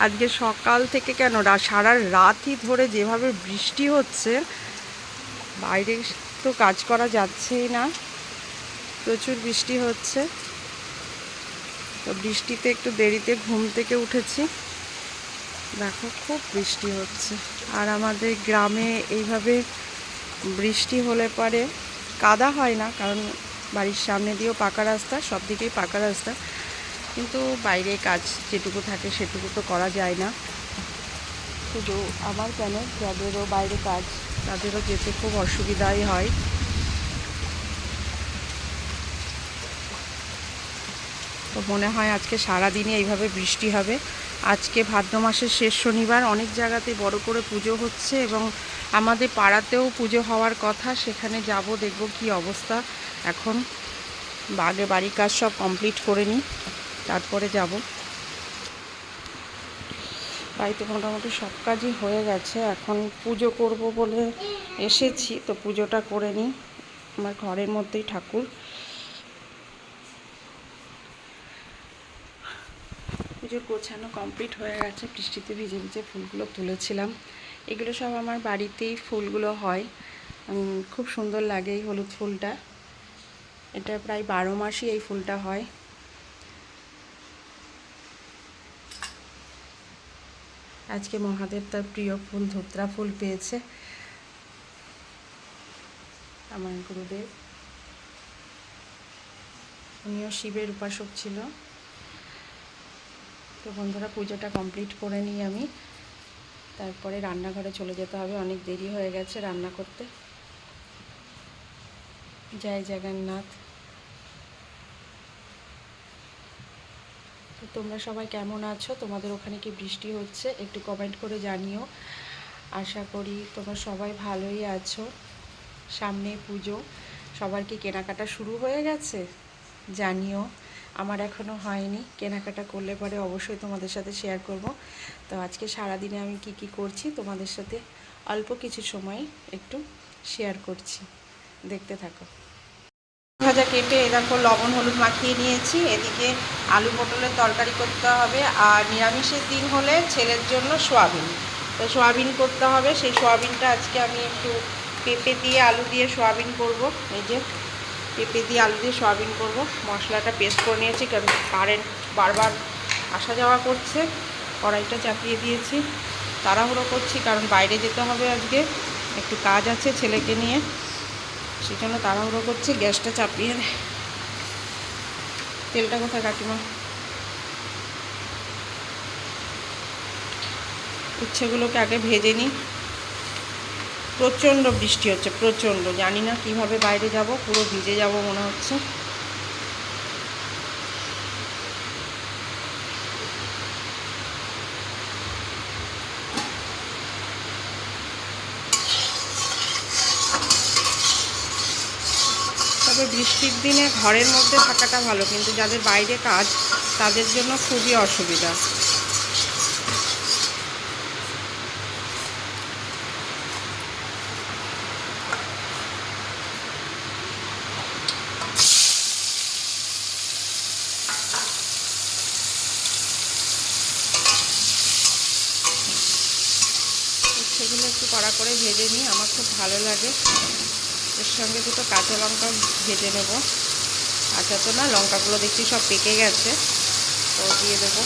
আজকে সকাল থেকে কেন? সারা রাতই ধরে যেভাবে বৃষ্টি হচ্ছে, বাইরে তো কাজ করা যাচ্ছেই না। প্রচুর বৃষ্টি হচ্ছে। তো বৃষ্টিতে একটু দেরিতে ঘুম থেকে উঠেছি। দেখো, খুব বৃষ্টি হচ্ছে। আর আমাদের গ্রামে এইভাবে বৃষ্টি হলে পরে, কাদা হয় না, কারণ বাড়ির সামনে দিয়েও পাকা রাস্তা, সব দিকেই পাকা রাস্তা। কিন্তু বাইরে কাজ যেটুকু থাকে সেটুকু তো করা যায় না। শুধু আমার কেন? যাদেরও বাইরে কাজ, তাদেরও যেতে খুব অসুবিধাই হয়। তো মনে হয় আজকে সারাদিনই এইভাবে বৃষ্টি হবে। আজকে ভাদ্র মাসের শেষ শনিবার, অনেক জায়গাতে বড় করে পুজো হচ্ছে এবং আমাদের পাড়াতেও পুজো হওয়ার কথা, সেখানে যাব, দেখব কি অবস্থা। এখন আগে বাড়ির কাজ সব কমপ্লিট করে নিই। তারপরে যাব। বাড়িতে মোটামুটি সব কাজই হয়ে গেছে। এখন পুজো করব বলে এসেছি, তো পুজোটা করে নিই। আমার ঘরের মধ্যেই ঠাকুর। পুজোর গোছানো কমপ্লিট হয়ে গেছে। বৃষ্টিতে ভিজে ভিজে ফুলগুলো তুলেছিলাম। এগুলো সব আমার বাড়িতেই ফুলগুলো হয়। খুব সুন্দর লাগে এই হলুদ ফুলটা। এটা প্রায় বারো মাসই এই ফুলটা হয়। আজকে মহাদেব তার প্রিয় ফুল, ধুত্রা ফুল পেয়েছে। আমার গুরুদেব। উনিও শিবের উপাসক ছিল। তো বন্ধুরা, পুজোটা কমপ্লিট করে নিই আমি। তারপরে রান্নাঘরে চলে যেতে হবে। অনেক দেরি হয়ে গেছে রান্না করতে। জয় জগন্নাথ। তোমরা সবাই কেমন আছো? তোমাদের ওখানে কি বৃষ্টি হচ্ছে? একটু কমেন্ট করে জানিও। আশা করি তোমরা সবাই ভালোই আছো। সামনে পুজো। সবার কি কেনাকাটা শুরু হয়ে গেছে? জানিও। আমার এখনও হয়নি। কেনাকাটা করলে পরে অবশ্যই তোমাদের সাথে শেয়ার করব। তো আজকে সারাদিনে আমি কি কি করছি তোমাদের সাথে অল্প কিছু সময় একটু শেয়ার করছি। দেখতে থাকো। ভাজা কেটে দেখো লবণ, হলুদ মাখিয়ে নিয়েছি। এদিকে আলু পটলের তরকারি করতে হবে আর নিরামিষের দিন হলে ছেলের জন্য সোয়াবিন। তো সোয়াবিন করতে হবে। সেই সোয়াবিনটা আজকে আমি একটু পেঁপে দিয়ে আলু দিয়ে সোয়াবিন করব। এই যে পেঁপে দিয়ে আলু দিয়ে সোয়াবিন করব। মশলাটা পেস্ট করে নিয়েছি কারণ কারেন্ট বারবার আসা যাওয়া করছে। কড়াইটা চাপিয়ে দিয়েছি। তাড়াহুড়ো করছি কারণ বাইরে যেতে হবে আজকে। একটু কাজ আছে ছেলেকে নিয়ে। সেই জন্য তাড়াহুড়ো করছে, গ্যাসটা চাপিয়ে দেয় তেলটা কোথায়, কাকিমা? উচ্ছেগুলোকে আগে ভেজে নিই। প্রচণ্ড বৃষ্টি হচ্ছে, প্রচণ্ড। জানি না কীভাবে বাইরে যাব, পুরো ভিজে যাব মনে হচ্ছে তবে বৃষ্টির দিনে ঘরের মধ্যে থাকাটা ভালো, কিন্তু যাদের বাইরে কাজ, তাদের জন্য খুবই অসুবিধা। সেগুলো একটু কড়া করে ভেজে নিই, আমার খুব ভালো লাগে। এর সঙ্গে দুটো কাঁচা লঙ্কা ভেজে নেব। কাঁচা তো না, লঙ্কাগুলো দেখছি সব পেকে গেছে। তো দিয়ে দেবো।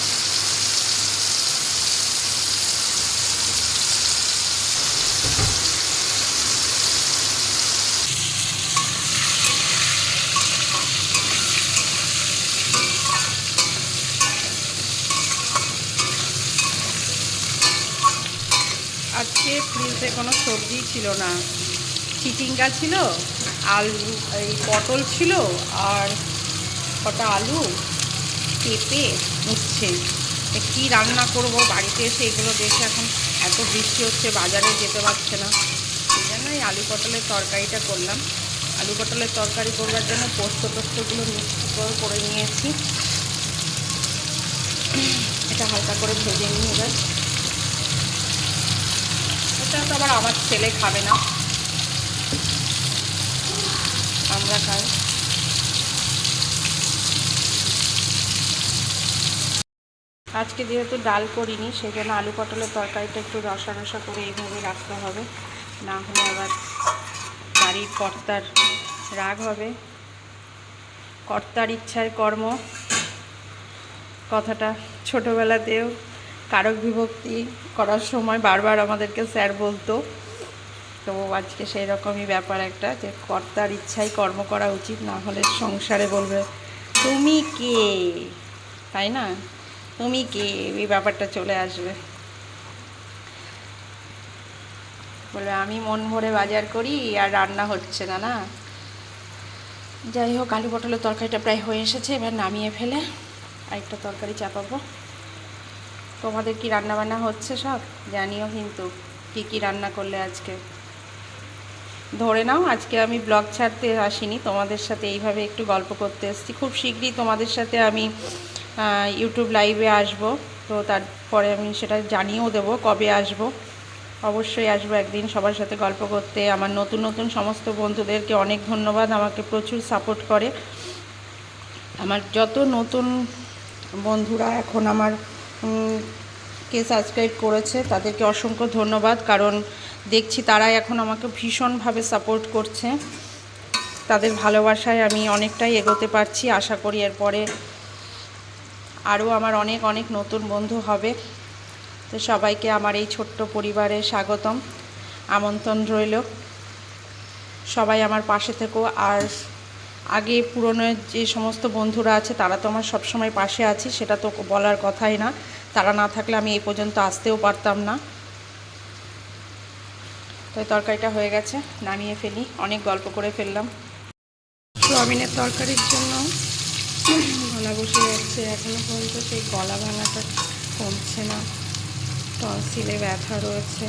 আজকে ফ্রিজে কোনো সবজি ছিল না। চিচিঙ্গা ছিল, আলু, এই পটল ছিল আর কটা আলু, পেঁপে, উচ্ছে। তো কী রান্না করব? বাড়িতে এসে এগুলো দেখে এখন এত বৃষ্টি হচ্ছে, বাজারে যেতে পারছে না। সেই জন্য এই আলু পটলের তরকারিটা করলাম। আলু পটলের তরকারি করবার জন্য পোস্ত টোস্তগুলো মিক্স করে করে নিয়েছি। এটা হালকা করে ভেজে নিয়ে এবার। এটা তো আবার আমার ছেলে খাবে না। খাই আজকে যেহেতু ডাল করিনি সেই জন্য আলু পটলের তরকারিটা একটু রসা রসা করে এইভাবে রাখতে হবে। না হলে আবার বাড়ির কর্তার রাগ হবে। কর্তার ইচ্ছায় কর্ম। কথাটা ছোটোবেলাতেও কারক বিভক্তি করার সময় বারবার আমাদেরকে স্যার বলতো তো আজকে সেই রকমই ব্যাপার একটা যে কর্তার ইচ্ছায় কর্ম করা উচিত, না হলে সংসারে বলবে, তুমি কে? তাই না? তুমি কে? এই ব্যাপারটা চলে আসবে। বলবে, আমি মন ভরে বাজার করি আর রান্না হচ্ছে না না? যাই হোক, আলু পটলের তরকারিটা প্রায় হয়ে এসেছে, এবার নামিয়ে ফেলে আরেকটা তরকারি চাপাবো। তোমাদের কি রান্না বান্না হচ্ছে সব? জানিও কিন্তু, কি কি রান্না করলে আজকে? ধরে নাও, আজকে আমি ব্লগ ছাড়তে আসিনি, তোমাদের সাথে এইভাবে একটু গল্প করতে এসেছি। খুব শীঘ্রই তোমাদের সাথে আমি ইউটিউব লাইভে আসব, তো তারপরে আমি সেটা জানিয়েও দেবো কবে আসব। অবশ্যই আসব একদিন সবার সাথে গল্প করতে। আমার নতুন নতুন সমস্ত বন্ধুদেরকে অনেক ধন্যবাদ, আমাকে প্রচুর সাপোর্ট করে। আমার যত নতুন বন্ধুরা এখন আমার কে সাবস্ক্রাইব করেছে তাদেরকে অসংখ্য ধন্যবাদ, কারণ দেখছি তারাই এখন আমাকে ভীষণভাবে সাপোর্ট করছে। তাদের ভালোবাসায় আমি অনেকটাই এগোতে পারছি, আশা করি এরপরে আরও আমার অনেক অনেক নতুন বন্ধু হবে। তো সবাইকে আমার এই ছোট্ট পরিবারে স্বাগতম, আমন্ত্রণ রইল। সবাই আমার পাশে থেকো, আর আগে পুরনো যে সমস্ত বন্ধুরা আছে, তারা তো আমার সবসময় পাশে আছে, সেটা তো বলার কথাই না। তারা না থাকলে আমি এই পর্যন্ত আসতেও পারতাম না। তো তরকারিটা হয়ে গেছে, নামিয়ে ফেলি। অনেক গল্প করে ফেললাম। সোয়াবিনের তরকারির জন্য গলা বসে যাচ্ছে। এখনও পর্যন্ত সেই গলা ভাঙাটা কমছে না। টনসিলে ব্যথা রয়েছে।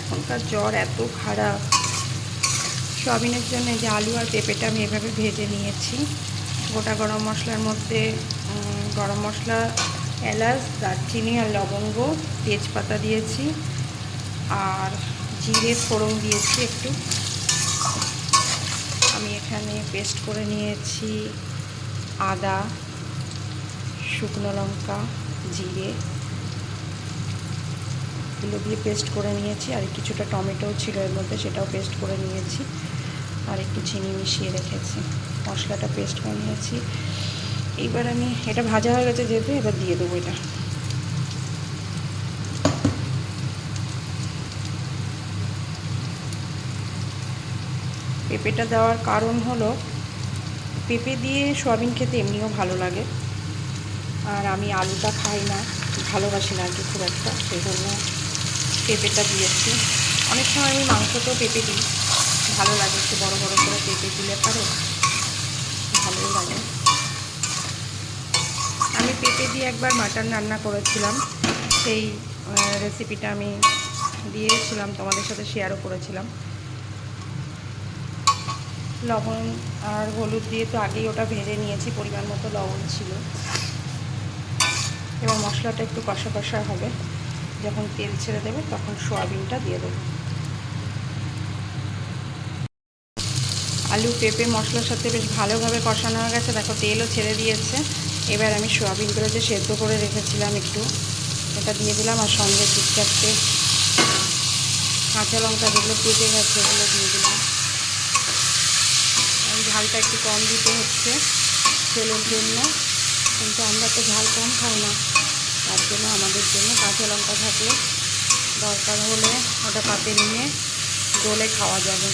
এখনকার জ্বর এত খারাপ। সয়াবিনের জন্য যে আলু আর পেঁপেটা আমি এভাবে ভেজে নিয়েছি। গোটা গরম মশলার মধ্যে গরম মশলা এলাচ, দারচিনি আর লবঙ্গ, তেজপাতা দিয়েছি। আর জিরে ফোড়ন দিয়েছি একটু। আমি এখানে পেস্ট করে নিয়েছি আদা, শুকনো লঙ্কা, জিরে। এগুলো দিয়ে পেস্ট করে নিয়েছি। আর কিছুটা টমেটো ছিল এর মধ্যে, সেটাও পেস্ট করে নিয়েছি। আর একটু চিনি মিশিয়ে রেখেছি। মশলাটা পেস্ট করে নিয়েছি। এইবার আমি, এটা ভাজা হয়ে গেছে যেহেতু, এবার দিয়ে দেবো এটা। পেঁপেটা দেওয়ার কারণ হলো, পেঁপে দিয়ে সয়াবিন খেতে এমনিও ভালো লাগে। আর আমি আলুটা খাই না, ভালোবাসি না আর খুব একটা সেই জন্য পেঁপেটা দিয়েছি। অনেক সময় আমি মাংসতেও পেঁপে দিই, ভালো লাগে একটু বড়ো বড়ো করে পেঁপে দিলে পারে, ভালোই লাগে। পেঁপে দিয়ে একবার মাটন রান্না করেছিলাম। সেই রেসিপিটা আমি দিয়েছিলাম, তোমাদের সাথে শেয়ারও করেছিলাম। লবণ আর হলুদ দিয়ে তো আগেই ওটা ভেজে নিয়েছি, পরিমাণ মতো লবণ ছিল। এবার মশলাটা একটু কষা কষা হবে। যখন তেল ছেড়ে দেবে, তখন সোয়াবিনটা দিয়ে দেবো। আলু, পেঁপে, মশলার সাথে বেশ ভালোভাবে কষানো হয়ে গেছে। দেখো, তেলও ছেড়ে দিয়েছে। এবার আমি সোয়াবিনগুলো যে সেদ্ধ করে রেখেছিলাম একটু এটা দিয়ে দিলাম আর সঙ্গে দু কাঁচা লঙ্কা যেগুলো পেটে গেছে ওগুলো দিয়ে দিলাম। ঝালটা একটু কম দিতে হচ্ছে তেলের জন্য, কিন্তু আমরা তো ঝাল কম খাই না। তার জন্য আমাদের জন্য কাঁচা লঙ্কা থাকলে দরকার হলে ওটা পাতে নিয়ে ডোলে খাওয়া যাবে।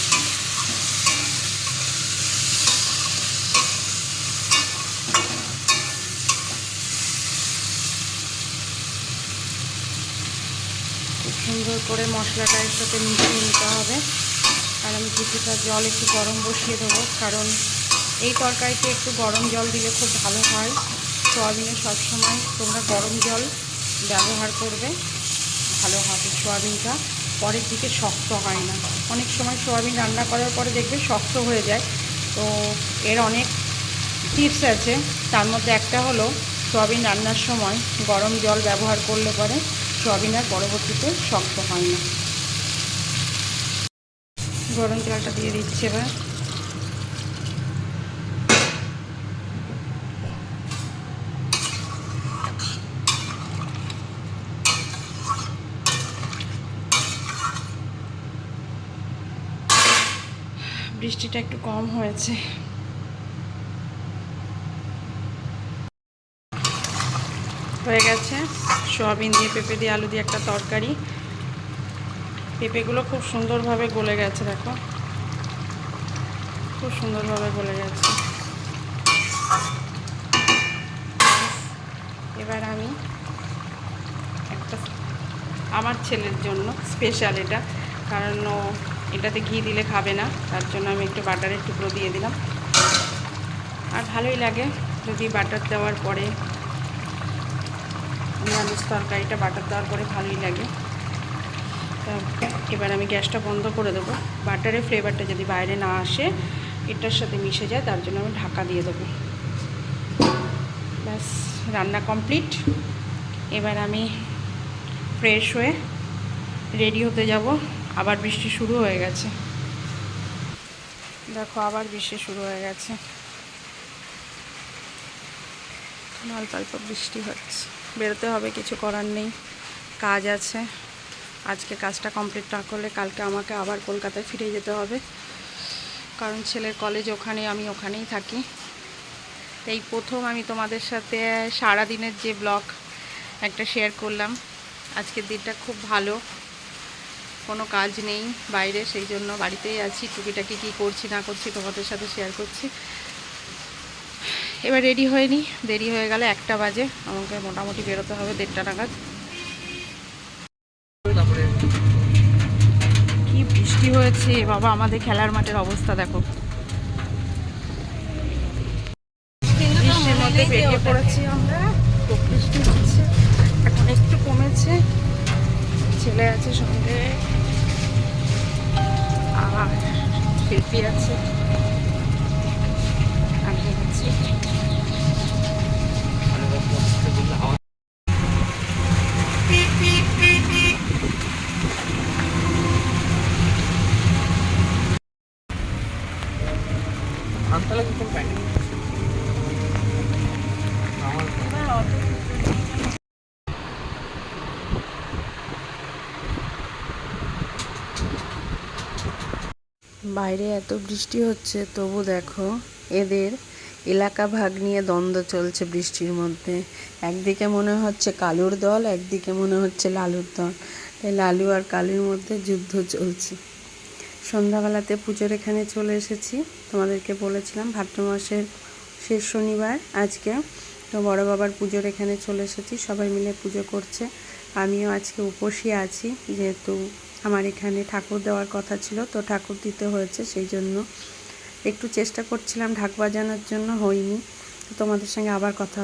সুন্দর করে মশলাটা এর সাথে মিশিয়ে নিতে হবে। আর আমি কিছুটা জল একটু গরম বসিয়ে দেবো, কারণ এই তরকারিতে একটু গরম জল দিলে খুব ভালো হয়। সোয়াবিনে সবসময় তোমরা গরম জল ব্যবহার করবে, ভালো হবে সোয়াবিনটা। পরের দিকে শক্ত হয় না। অনেক সময় সোয়াবিন রান্না করার পরে দেখবে শক্ত হয়ে যায়। তো এর অনেক টিপস আছে। তার মধ্যে একটা হলো, সোয়াবিন রান্নার সময় গরম জল ব্যবহার করলে পরে সোয়াবিন আর পরবর্তীতে শক্ত হয় না। গরম জলটা দিয়ে দিচ্ছি এবার। বৃষ্টিটা একটু কম হয়েছে। হয়ে গেছে। সোয়াবিন দিয়ে, পেঁপে দিয়ে, আলু দিয়ে একটা তরকারি। পেঁপেগুলো খুব সুন্দরভাবে গলে গেছে, দেখো। খুব সুন্দরভাবে গলে গেছে। এবার আমি একটা আমার ছেলের জন্য স্পেশাল এটা। কারণ এটাতে ঘি দিলে খাবে না, তার জন্য আমি একটু বাটারের টুকরো দিয়ে দিলাম। আর ভালোই লাগে, যদি বাটার দেওয়ার পরে নিরামিষ তরকারিটা বাটার দেওয়ার পরে ভালোই লাগে। এবার আমি গ্যাসটা বন্ধ করে দেবো। বাটারের ফ্লেভারটা যদি বাইরে না আসে, এটার সাথে মিশে যায়, তার জন্য আমি ঢাকা দিয়ে দেবো। ব্যাস, রান্না কমপ্লিট এবার আমি ফ্রেশ হয়ে রেডি হতে যাব। আবার বৃষ্টি শুরু হয়ে গেছে। দেখো, আবার বৃষ্টি শুরু হয়ে গেছে। অল্প অল্প বৃষ্টি হচ্ছে। বেরোতে হবে, কিছু করার নেই। কাজ আছে। আজকে কাজটা কমপ্লিট না করলে কালকে আমাকে আবার কলকাতায় ফিরে যেতে হবে। কারণ ছেলের কলেজ ওখানে, আমি ওখানেই থাকি। এই প্রথম আমি তোমাদের সাথে সারা দিনের যে ব্লগ একটা শেয়ার করলাম। আজকের দিনটা খুব ভালো। কোনো কাজ নেই বাইরে, সেই জন্য বাড়িতেই আছি। টুকিটাকি কী করছি, না করছি তোমাদের সাথে শেয়ার করছি। এবার রেডি হয়নি দেরি হয়ে গেলে একটা বাজে। আমাকে মোটামুটি বেরোতে হবে দেড়টা নাগাদ। কি বৃষ্টি হয়েছে বাবা, আমাদের খেলার মাঠের অবস্থা দেখো। বৃষ্টির মধ্যে বেরিয়ে পড়েছি আমরা। বৃষ্টি হচ্ছে। এখন একটু কমেছে। ছেলে আছে সঙ্গে। আর শিল্পী আছে। আমি বাইরে এত বৃষ্টি হচ্ছে, তবু দেখো, এদের এলাকা ভাগ নিয়ে দ্বন্দ্ব চলছে বৃষ্টির মধ্যে। একদিকে মনে হচ্ছে কালুর দল, একদিকে মনে হচ্ছে লালুর দল। তাই লালু আর কালুর মধ্যে যুদ্ধ চলছে। সন্ধ্যাবেলাতে পুজোর এখানে চলে এসেছি। তোমাদেরকে বলেছিলাম ভাদ্র মাসের শেষ শনিবার আজকে। তো বড় বাবার পুজোর এখানে চলে এসেছি, সবাই মিলে পুজো করছে। আমিও আজকে উপসী আছি, যেহেতু আমার এখানে ঠাকুর দেওয়ার কথা ছিল, তো ঠাকুর দিতে হয়েছে, সেই জন্য একটু চেষ্টা করছিলাম ঢাক বাজানোর জন্য হয়নি। তোমাদের সঙ্গে আবার কথা